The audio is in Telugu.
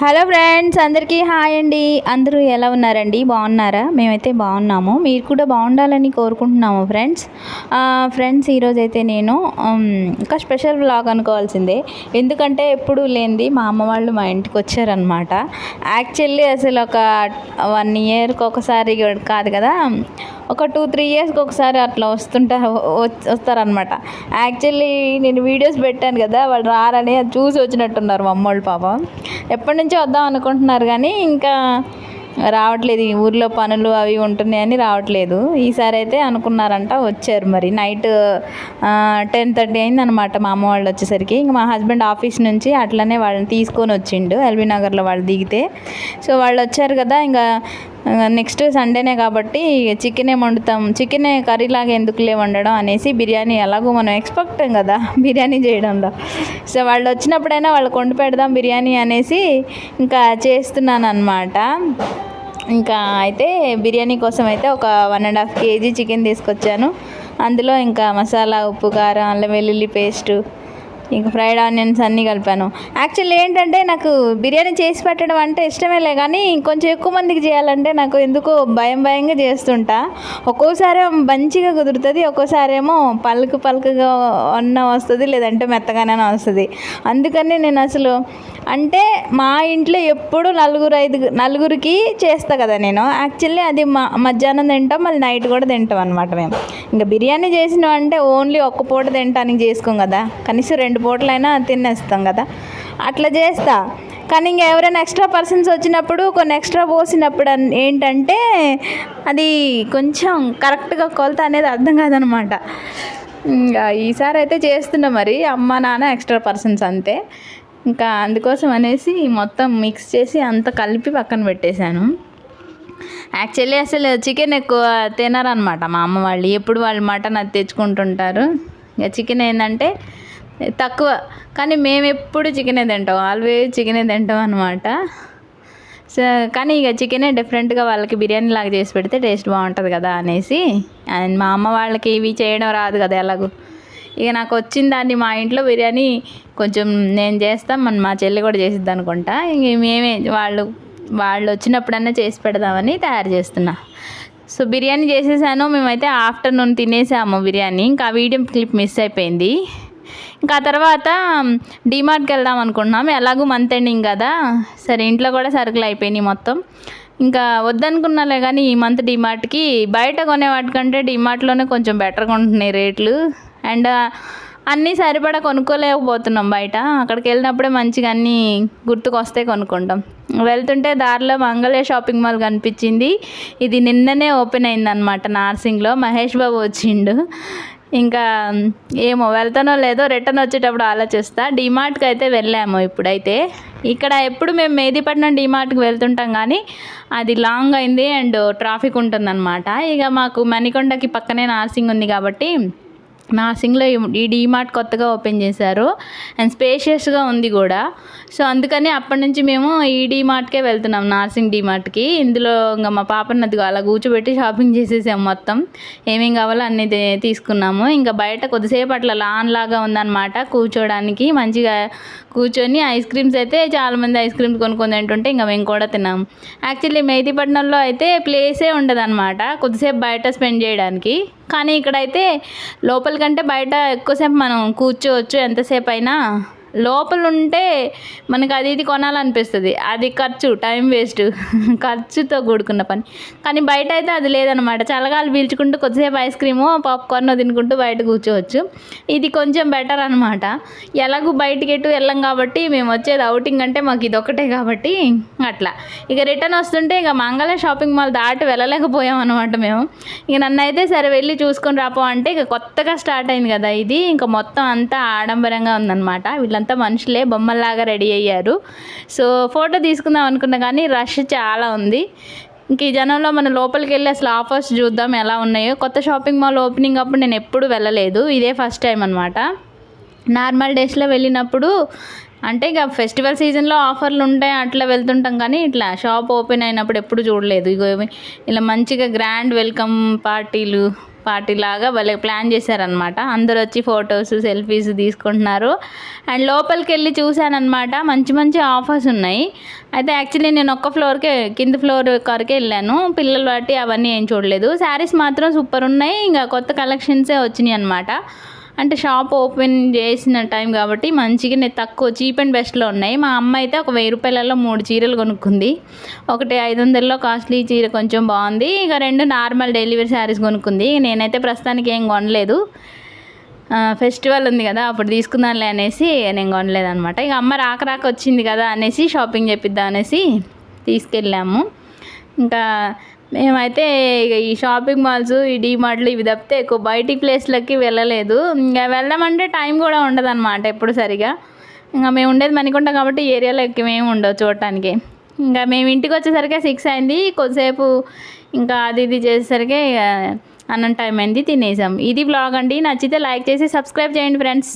హలో ఫ్రెండ్స్ అందరికీ హాయ్ అండి. అందరూ ఎలా ఉన్నారండి? బాగున్నారా? మేమైతే బాగున్నాము. మీరు కూడా బాగుండాలని కోరుకుంటున్నాము ఫ్రెండ్స్. ఫ్రెండ్స్ ఈరోజు అయితే నేను ఒక స్పెషల్ వ్లాగ్ అనుకోవాల్సిందే. ఎందుకంటే ఎప్పుడు లేనిది మా అమ్మ వాళ్ళు మా ఇంటికి వచ్చారనమాట యాక్చువల్లీ అసలు ఒక వన్ ఇయర్కి ఒకసారి కాదు కదా. ఒక టూ త్రీ ఇయర్స్కి ఒకసారి అట్లా వస్తుంటారు వస్తారనమాట యాక్చువల్లీ నేను వీడియోస్ పెట్టాను కదా వాళ్ళు రారని అది చూసి వచ్చినట్టున్నారు మా అమ్మోళ్ళు పాపం. ఎప్పటి నుంచో వద్దాం అనుకుంటున్నారు కానీ ఇంకా రావట్లేదు. ఈ ఊర్లో పనులు అవి ఉంటున్నాయని రావట్లేదు. ఈసారి అయితే అనుకున్నారంట వచ్చారు మరి. నైట్ టెన్ థర్టీ అయింది అనమాట మా అమ్మ వాళ్ళు వచ్చేసరికి. ఇంక మా హస్బెండ్ ఆఫీస్ నుంచి అట్లనే వాళ్ళని తీసుకొని వచ్చిండు. ఎల్బీ నగర్లో వాళ్ళు దిగితే. సో వాళ్ళు వచ్చారు కదా ఇంకా నెక్స్ట్ సండేనే కాబట్టి చికెనే వండుతాం. చికెనే కర్రీలాగా ఎందుకులే వండడం అనేసి బిర్యానీ ఎలాగో మనం ఎక్స్పెక్ట్ కదా బిర్యానీ చేయడంలో. సో వాళ్ళు వచ్చినప్పుడైనా వాళ్ళు కొండు పెడదాం బిర్యానీ అనేసి ఇంకా చేస్తున్నాను అనమాట ఇంకా అయితే బిర్యానీ కోసం అయితే ఒక one and half KG chicken తీసుకొచ్చాను. అందులో ఇంకా మసాలా ఉప్పు కారం అల్లం వెల్లుల్లి పేస్టు ఇంకా ఫ్రైడ్ ఆనియన్స్ అన్నీ కలిపాను. యాక్చువల్లీ ఏంటంటే నాకు బిర్యానీ చేసి పెట్టడం అంటే ఇష్టమేలే కానీ కొంచెం ఎక్కువ మందికి చేయాలంటే నాకు ఎందుకో భయం భయంగా చేస్తుంటా. ఒక్కోసారి మంచిగా కుదురుతుంది ఒక్కోసారి ఏమో పలుకు పలుకుగా అన్న వస్తుంది లేదంటే మెత్తగానే వస్తుంది. అందుకని నేను అసలు అంటే మా ఇంట్లో ఎప్పుడు నలుగురు ఐదు నలుగురికి చేస్తా కదా నేను. యాక్చువల్లీ అది మా మధ్యాహ్నం తింటాం మళ్ళీ నైట్ కూడా తింటాం అనమాట మేము. ఇంకా బిర్యానీ చేసినాం అంటే ఓన్లీ ఒక్క పూట తినడానికి చేసుకోం కదా. కనీసం రెండు పూటలైనా తినేస్తాం కదా. అట్లా చేస్తా. కానీ ఇంకా ఎవరైనా ఎక్స్ట్రా పర్సన్స్ వచ్చినప్పుడు కొన్ని ఎక్స్ట్రా పోసినప్పుడు అన్- ఏంటంటే అది కొంచెం కరెక్ట్గా కొలత అనేది అర్థం కాదనమాట. ఇంకా ఈసారి అయితే చేస్తున్నా మరి. అమ్మ నాన్న ఎక్స్ట్రా పర్సన్స్ అంతే. ఇంకా అందుకోసం అనేసి మొత్తం మిక్స్ చేసి అంత కలిపి పక్కన పెట్టేశాను. యాక్చువల్లీ అసలు చికెన్ ఎక్కువ తినరనమాట మా అమ్మ వాళ్ళు. ఎప్పుడు వాళ్ళు మటన్ అది తెచ్చుకుంటుంటారు. ఇక చికెన్ ఏంటంటే తక్కువ. కానీ మేము ఎప్పుడు చికెనే తింటాం. ఆల్వేజ్ చికెనే తింటాం అనమాట సో కానీ ఇక చికెనే డిఫరెంట్గా వాళ్ళకి బిర్యానీ లాగా చేసి పెడితే టేస్ట్ బాగుంటుంది కదా అనేసి. అండ్ మా అమ్మ వాళ్ళకి ఇవి చేయడం రాదు కదా ఎలాగో. ఇక నాకు వచ్చిన దాన్ని మా ఇంట్లో బిర్యానీ కొంచెం నేను చేస్తాం మన మా చెల్లి కూడా చేసిద్ది అనుకుంటా. ఇంక మేమే వాళ్ళు వాళ్ళు వచ్చినప్పుడన్నా చేసి పెడదామని తయారు చేస్తున్నా. సో బిర్యానీ చేసేసాను. మేమైతే ఆఫ్టర్నూన్ తినేసాము బిర్యానీ. ఇంకా ఆ వీడియో క్లిప్ మిస్ అయిపోయింది. ఇంకా ఆ తర్వాత డిమార్ట్కి వెళ్దాం అనుకుంటున్నాం. ఎలాగూ మంత్ ఎండింగ్ కదా. సరే ఇంట్లో కూడా సరుకులు అయిపోయినాయి మొత్తం. ఇంకా వద్దనుకున్నాలే కానీ ఈ మంత్ డిమార్ట్కి బయట కొనే వాటికంటే డిమార్ట్లోనే కొంచెం బెటర్గా ఉంటున్నాయి రేట్లు. అండ్ అన్నీ సరిపడా కొనుక్కోలేకపోతున్నాం బయట. అక్కడికి వెళ్ళినప్పుడే మంచిగా అన్నీ గుర్తుకొస్తే కొనుక్కుంటాం. వెళ్తుంటే దారిలో మంగళ షాపింగ్ మాల్ కనిపించింది. ఇది నిన్ననే ఓపెన్ అయిందనమాట నార్సింగ్లో. మహేష్ బాబు వచ్చిండు. ఇంకా ఏమో వెళ్తానో లేదో రిటర్న్ వచ్చేటప్పుడు ఆలోచిస్తా. డిమార్ట్కి అయితే వెళ్ళాము ఇప్పుడైతే. ఇక్కడ ఎప్పుడు మేము మేదీపట్నం డిమార్ట్కి వెళ్తుంటాం కానీ అది లాంగ్ అయింది అండ్ ట్రాఫిక్ ఉంటుందన్నమాట. ఇక మాకు మణికొండకి పక్కనే నార్సింగ్ ఉంది కాబట్టి నాసింగ్లో ఈ- డీమార్ట్ కొత్తగా ఓపెన్ చేశారు. అండ్ స్పేషియస్గా ఉంది కూడా. సో అందుకని అప్పటి నుంచి మేము ఈ డీమార్ట్కే వెళ్తున్నాం నార్సింగ్ డీమార్ట్కి ఇందులో ఇంకా మా పాపని అది అలా కూర్చోబెట్టి షాపింగ్ చేసేసాం మొత్తం. ఏమేం కావాలో అన్నీ తీసుకున్నాము. ఇంకా బయట కొద్దిసేపు అట్లా లాన్ లాగా ఉందన్నమాట కూర్చోడానికి. మంచిగా కూర్చొని ఐస్ క్రీమ్స్ అయితే చాలామంది ఐస్ క్రీమ్స్ కొనుక్కొని తింటుంటే ఇంకా మేము కూడా తిన్నాం. యాక్చువల్లీ మెహదీపట్నంలో అయితే ప్లేసే ఉండదన్నమాట. కొద్దిసేపు బయట స్పెండ్ చేయడానికి. కానీ ఇక్కడైతే లోపల కంటే బయట ఎక్కువసేపు మనం కూర్చోవచ్చు. ఎంతసేపు అయినా లోపల ఉంటే మనకి అది ఇది కొనాలనిపిస్తుంది. అది ఖర్చు టైం వేస్ట్. ఖర్చుతో కూడుకున్న పని. కానీ బయట అయితే అది లేదనమాట. చల్లగాలు పీల్చుకుంటూ కొద్దిసేపు ఐస్ క్రీము పాప్కార్న్ తినుకుంటూ బయట కూర్చోవచ్చు. ఇది కొంచెం బెటర్ అనమాట. ఎలాగూ బయటికి ఎటు వెళ్ళం కాబట్టి మేము వచ్చేది అవుటింగ్ అంటే మాకు ఇది ఒకటే కాబట్టి అట్లా. ఇక రిటర్న్ వస్తుంటే ఇక మంగళ షాపింగ్ మాల్ దాటి వెళ్ళలేకపోయాం అనమాట మేము. ఇక నన్ను అయితే సరే వెళ్ళి చూసుకొని రాపో అంటే ఇక కొత్తగా స్టార్ట్ అయింది కదా ఇది. ఇంకా మొత్తం అంతా ఆడంబరంగా ఉందన్నమాట. వీళ్ళంతా మనుషులే బొమ్మల్లాగా రెడీ అయ్యారు. సో ఫోటో తీసుకుందాం అనుకున్నా కానీ రష్ చాలా ఉంది. ఇంక ఈ జనంలో మన లోపలికి వెళ్ళి అసలు ఆఫర్స్ చూద్దాం ఎలా ఉన్నాయో. కొత్త షాపింగ్ మాల్ ఓపెనింగ్ అప్పుడు నేను ఎప్పుడు వెళ్ళలేదు. ఇదే ఫస్ట్ టైం అనమాట నార్మల్ డేస్లో వెళ్ళినప్పుడు అంటే ఇక ఫెస్టివల్ సీజన్లో ఆఫర్లు ఉంటాయి అట్లా వెళ్తుంటాం కానీ ఇట్లా షాప్ ఓపెన్ అయినప్పుడు ఎప్పుడు చూడలేదు. ఇగో ఇలా మంచిగా గ్రాండ్ వెల్కమ్ పార్టీలు పార్టీ లాగా ప్లాన్ చేశారనమాట అందరూ వచ్చి ఫొటోస్ సెల్ఫీస్ తీసుకుంటున్నారు. అండ్ లోపలికి వెళ్ళి చూశానమాట మంచి మంచి ఆఫర్స్ ఉన్నాయి. అయితే యాక్చువల్లీ నేను ఒక్క ఫ్లోర్కే కింద ఫ్లోర్ వరకే వెళ్ళాను. పిల్లలు బట్టి అవన్నీ ఏం చూడలేదు. శారీస్ మాత్రం సూపర్ ఉన్నాయి. ఇంకా కొత్త కలెక్షన్సే వచ్చినాయి అనమాట అంటే షాప్ ఓపెన్ చేసిన టైం కాబట్టి మంచిగా నేను తక్కువ చీప్ అండ్ బెస్ట్లో ఉన్నాయి. మా అమ్మ అయితే ఒక వెయ్యి రూపాయలలో మూడు చీరలు కొనుక్కుంది. ఒకటి ఐదు వందల్లో కాస్ట్లీ చీర కొంచెం బాగుంది. ఇక రెండు నార్మల్ డెలివరీ శారీస్ కొనుక్కుంది. నేనైతే ప్రస్తుతానికి ఏం కొనలేదు. ఫెస్టివల్ ఉంది కదా అప్పుడు తీసుకుందాంలే అనేసి నేను కొనలేదు అనమాట ఇక అమ్మ రాక రాక వచ్చింది కదా అనేసి షాపింగ్ చేపిద్దాం అనేసి తీసుకెళ్ళాము. ఇంకా మేమైతే ఇక ఈ షాపింగ్ మాల్స్ ఈ డీమార్ట్లు ఇవి తప్పితే ఎక్కువ బయటి ప్లేస్లకి వెళ్ళలేదు. ఇంకా వెళ్దామంటే టైం కూడా ఉండదు అనమాట ఎప్పుడు సరిగా. ఇంకా మేము ఉండేది మణికొండ కాబట్టి ఏరియాలో ఎక్కువ ఏమి ఉండవు చూడటానికి. ఇంకా మేము ఇంటికి వచ్చేసరికి సిక్స్ అయింది. కొద్దిసేపు ఇంకా అది ఇది చేసేసరికి ఇక అన్నం టైం అయింది తినేసాం. ఇది బ్లాగ్ అండి. నచ్చితే లైక్ చేసి సబ్స్క్రైబ్ చేయండి ఫ్రెండ్స్